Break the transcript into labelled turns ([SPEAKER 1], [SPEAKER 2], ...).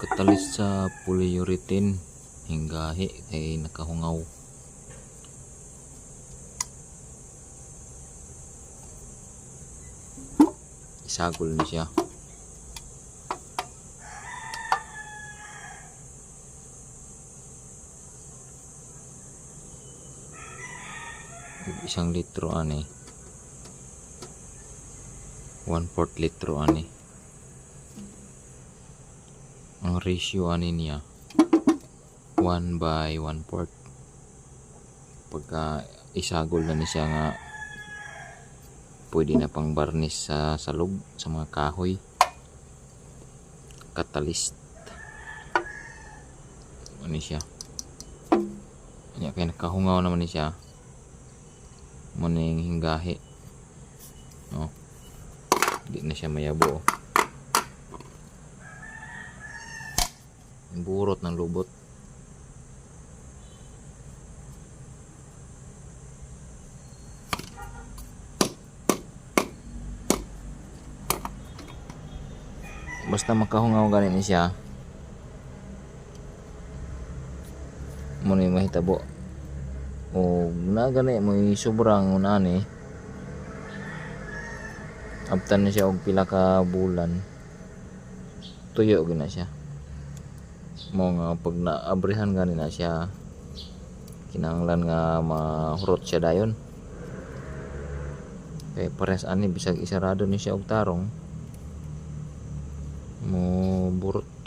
[SPEAKER 1] katalis sa polyurethane hinggahi kay nakahungaw. Isagol na siya. Isang litro ani. 1 fourth litro ani ang ratio ani niya 1 by 1 fourth. Pagka isagol na ni siya nga pwede na pang barnis sa salog sa mga kahoy. Catalyst. Ano siya? Kanya kaya nakahungaw naman ni siya. Muning hinggahi no? Hindi na siya mayabo yung burot ng lubot. Basta makahungaw ganin ni siya. Muna yung mahitabo. O na gani mo sobrang unani abtan na siya og pila ka bulan. Tuyo gina siya mo nga pag naabrihan gani na siya kinahanglan nga mahurot siya dayon. Kay pares ani bisag isarado ni siya og tarong mo burot